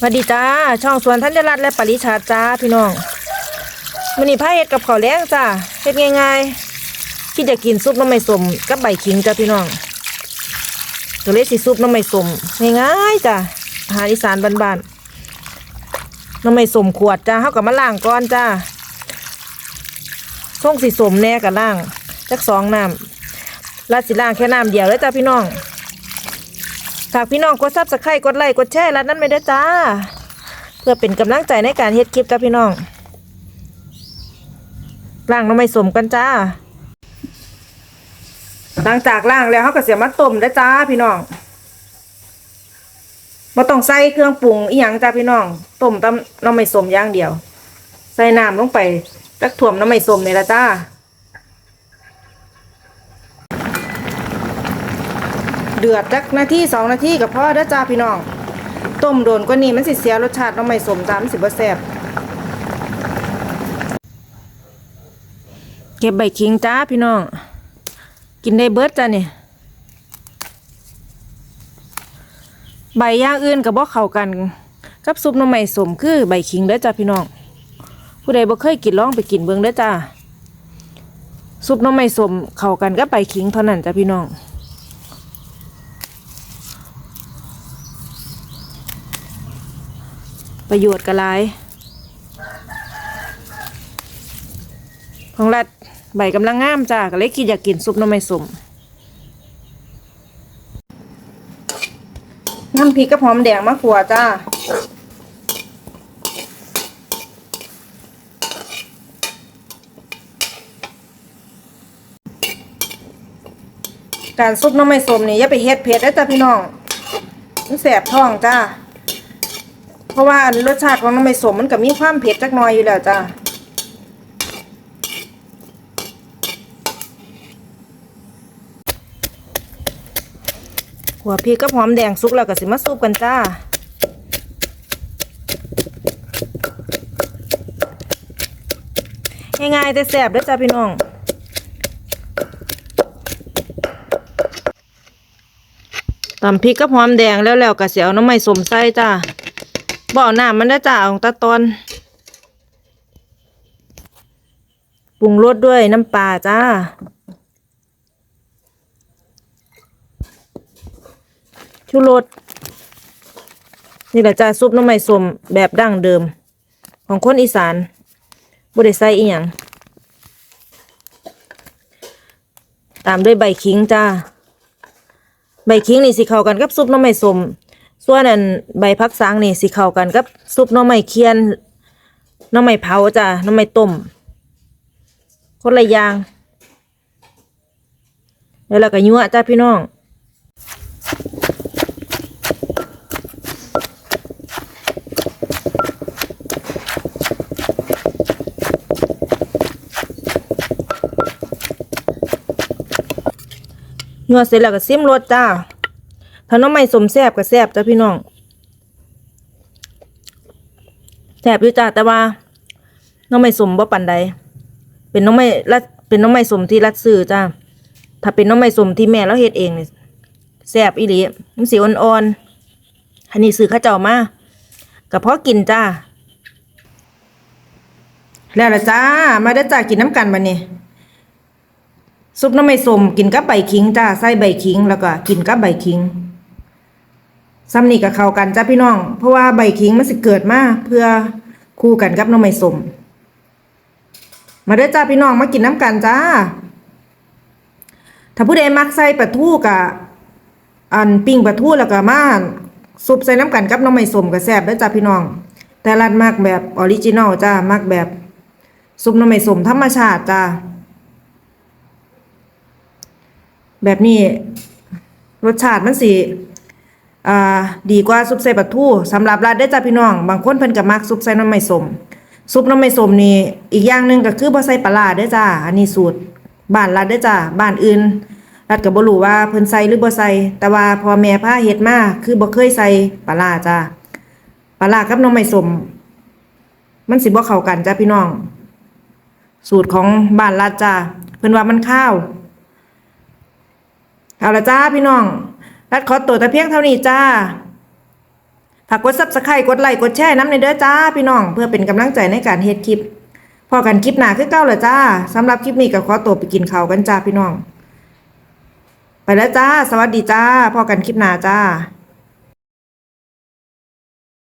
สวัสดีจ้า ช่องสวนธัญรัตน์และปริชาติจ้าพี่น้องมันนี่พาเฮ็ดกับข้าวแล้งจ้าเฮ็ดง่ายๆที่จะกินซุปน้ำไม่สมกับใบขิงจ้าพี่น้องตัวเล็กสิซุปน้ำไม่สมง่ายๆจ้าอาหารอีสานบ้านๆน้ำไม่สมขวดจ้าเฮากับมาล้างก่อนจ้าส่งสีสมแน่กับล้างจักสองน้ำลาดสิล้างแค่น้ำเดียวเลยจ้าพี่น้อง ฝากพี่น้องกดซับสไครต์กดไลค์กดแชร์รัดนั้นไปด้วยจ้า เพื่อเป็นกำลังใจในการเฮ็ดคลิปจ้าพี่น้องล่างน้ำไม่สมกันจ้า หลังจากล่างแล้วเขาก็เสียมาต้มได้จ้าพี่น้องมาต้องใส่เครื่องปรุงอีหยังจ้าพี่น้องต้มตำน้ำไม่สมอย่างเดียว ใส่น้ำลงไปตักถ่วมน้ำไม่สมนี่ละจ้า เดือดจักนาทีสองนาทีกับพ่อเด้อจ้าพี่น้อง ต้มโดนกว่านี้มันสิเสียรสชาติน้องไม่สมตามนสิบ่แซ่บเก็บใบขิงจ้าพี่น้อง กินได้เบิดจ้าเนี่ยใบย่างอื่นกับบ่เข้ากัน กับซุปน้ำไม่สมคือใบขิงเด้อจ้าพี่น้อง ผู้ใดบ่เคยกินลองไปกินเบิ่งเด้อจ้าซุปน้ำไม่สมเข้ากันกับใบขิงเท่านั้นจ้าพี่น้อง ประโยชน์กระไรของรัดใบกำลังงามจ้าก็เลยคิดอยากกินซุปน้ำไม่สมน้ำพริกกับหอมแดงมะขัวจ้าการซุปน้ำไม่สมนี่อย่าไปเฮ็ดเผ็ดได้อจ้าพี่น้องมันแสบท้องจ้า เพราะว่ารสชาติของน้ำไม่สมมันก็มีความเผ็ดจักหน่อยอยู่แล้วจ้าหัวพริกกับหอมแดงสุกแล้วก็สิมาซุปกันจ้าง่ายๆแต่แซ่บด้อจ้าพี่น้องตำพริกกับหอมแดงแล้วแล้วก็เสียเอาน้ำไม่สมใส่จ้า บ่เอาน้ำมันได้จ้าเอาตะตอนปรุงรสด้วยน้ำปลาจ้า ชูรสนี่แหละจ้าซุปน้ำไม่สมแบบดั้งเดิม ของคนอีสานบ่ได้ใส่อีหยังตามด้วยใบขิงจ้า ใบขิงนี่สิเข้ากันกับซุปน้ำไม้สม ส่วนอันใบพักสังนี่สิเข้ากันกับซุปหน้ำไม้เคียนหน้ำไม้เผาจ้ะหน้ำไม้ต้มคนละอย่างแล้วเราก็ยั่วจ้าพี่น้องยั่วเสร็จแล้วก็ซิมรสจ้า ถ้าน้องไม่สมแซบก็แซบจ้าพี่น้องแซบอยู่จ้าแต่ว่า น้องไม่สมบ่ปันใดเป็นน้องไม่รัดเป็นน้องไม่สมที่รัดซื้อจ้าถ้าเป็นน้องไม่สมที่แม่เราเฮ็ดเองเนี่ยแซบอีหลีมันสีอ่อนๆอันนี้ซื้อข้าเจ้ามาก็พอกินจ้าแล้วละจ้า มาได้จ้ากินน้ำกันบัดนี้ซุปน้ำไม่สมกินกับใบขิงจ้าใส่ใบขิงแล้วก็กินกับใบขิง ซ้ำนี่กับเขากันจ้าพี่น้อง เพราะว่าใบขิงมันสิเกิดมาเพื่อคู่กันกับน้ำไม่สมมาเด้อจ้าพี่น้องมากินน้ำกันจ้า ถ้าผู้ใดมักใส่ปลาทูกะอันปิ้งปลาทูแล้วก็มาซุปใส่น้ำกันกับน้ำไม่สมก็แซ่บเด้อจ้าพี่น้อง แต่รัดมากแบบออริจินอลจ้ามักแบบซุปน้ำไม่สมธรรมชาติจ้าแบบนี้รสชาติมันสิ อ่าดีกว่าซุปใส่ปลาทูสำหรับร้านได้จ้าพี่น้อง บางคนเพิ่นก็มักซุปใส่น้ำไม่สมซุปน้ำไม่สมนี่อีกอย่างหนึ่งก็คือบ่ใส่ปลาร้าเด้จ้าอันนี้สูตรบ้านรัดเด้จ้าบ้านอื่นรัดก็บ่รู้ว่าเพิ่นใส่หรือบ่ใส่แต่ว่าพ่อแม่พาเฮ็ดมาคือบ่เคยใส่ปลาร้าจ้าปลาร้ากับน้ำไม่สม มันสิบ่เข้ากันจ้าพี่น้อง สูตรของบ้านรัดจ้าเพิ่นว่ามันข้าวเอาละจ้าพี่น้อง รัดขอตัวแต่เพียงเท่านี้จ้าฝากกดซับสไครต์กดไลค์กดแชร์น้ำในเด้อจ้าพี่น้อง เพื่อเป็นกำลังใจในการเฮ็ดคลิปพอกันคลิปหน้าคือเก้าเลยจ้าสำหรับคลิปนี้ก็ขอตัวไปกินข้าวกันจ้าพี่น้อง ไปแล้วจ้า สวัสดีจ้าพอกันคลิปหน้าจ้า